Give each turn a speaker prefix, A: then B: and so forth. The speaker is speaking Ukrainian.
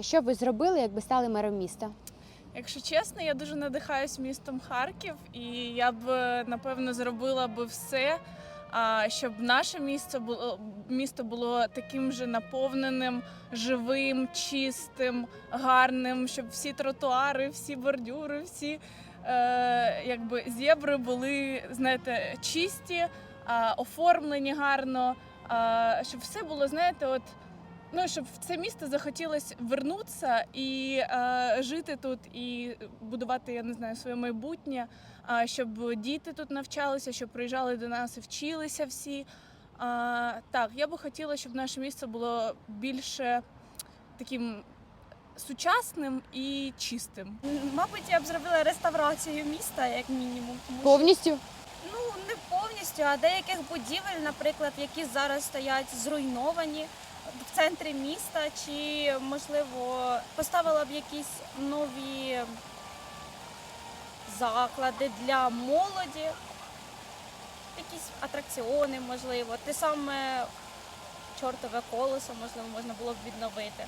A: Що б ви зробили, якби стали мером міста?
B: Якщо чесно, я дуже надихаюсь містом Харків, і я б напевно зробила би все, щоб наше місто було місто було таким же наповненим, живим, чистим, гарним, щоб всі тротуари, всі бордюри, всі е, якби зєбри були, знаєте, чисті, оформлені гарно, щоб все було, знаєте, от. Ну, щоб в це місто захотілося вернутися і е, жити тут, і будувати, я не знаю, своє майбутнє, а, щоб діти тут навчалися, щоб приїжджали до нас і вчилися всі. А, так, я би хотіла, щоб наше місто було більше таким сучасним і чистим.
C: Мабуть, я б зробила реставрацію міста, як мінімум. Тому що,
A: Повністю?
C: ну не повністю, а деяких будівель, наприклад, які зараз стоять зруйновані в центрі міста, чи можливо поставила б якісь нові заклади для молоді, якісь атракціони, можливо, те саме чортове колесо, можливо, можна було б відновити.